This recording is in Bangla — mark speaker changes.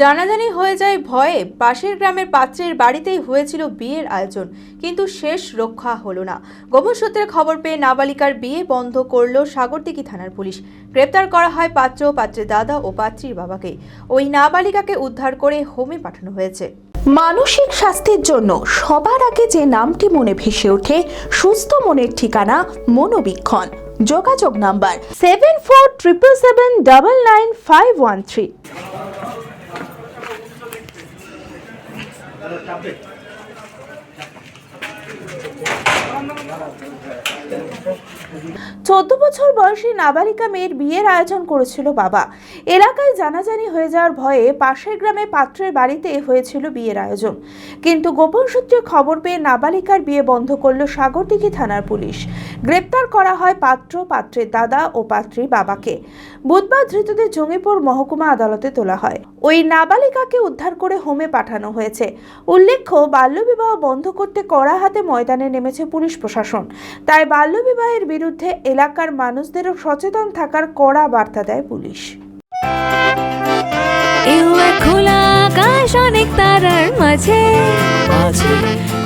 Speaker 1: জানাজানি হয়ে যায় ভয়ে পাশের গ্রামের পাত্রের বাড়িতেই হয়েছিল বিয়ের আয়োজন, কিন্তু শেষ রক্ষা হলো না। গোপন সূত্রে খবর পেয়ে নাবালিকার বিয়ে বন্ধ করল সাগরদিঘি থানার পুলিশ। গ্রেপ্তার করা হয় পাত্র, পাত্রের দাদা ও পাত্রীর বাবাকে। ওই নাবালিকাকে উদ্ধার করে হোমে পাঠানো হয়েছে।
Speaker 2: মানসিক স্বাস্থ্যের জন্য সবার আগে যে নামটি মনে ভেসে ওঠে, সুস্থ মনের ঠিকানা মনোবীক্ষণ। যোগাযোগ number seven four triple seven double nine five one three চোদ্দ বছর বয়সী নাবালিকা মেয়ের বিয়ের আয়োজন করেছিল বাবা। এলাকায় জানাজানি হয়ে যাওয়ার ভয়ে পাশের গ্রামে পাত্রের বাড়িতে হয়েছিল বিয়ের আয়োজন। কিন্তু গোপন সূত্রে খবর পেয়ে নাবালিকার বিয়ে বন্ধ করল সাগরদিঘি থানার পুলিশ। গ্রেপ্তার করা হয় পাত্র, পাত্রের দাদা ও পাত্রীর বাবাকে। বুধবার ধৃতদের জঙ্গিপুর মহকুমা আদালতে তোলা হয়। ওই নাবালিকাকে উদ্ধার করে হোমে পাঠানো হয়েছে। উল্লেখ্য, বাল্যবিবাহ বন্ধ করতে কড়া হাতে ময়দানে নেমেছে পুলিশ প্রশাসন। তাই বাল্যবিবাহের বিরুদ্ধে এলাকার মানুষদেরও সচেতন থাকার কড়া বার্তা দেয় পুলিশ।
Speaker 3: খোলা আকাশ, অনেক তারার মাঝে।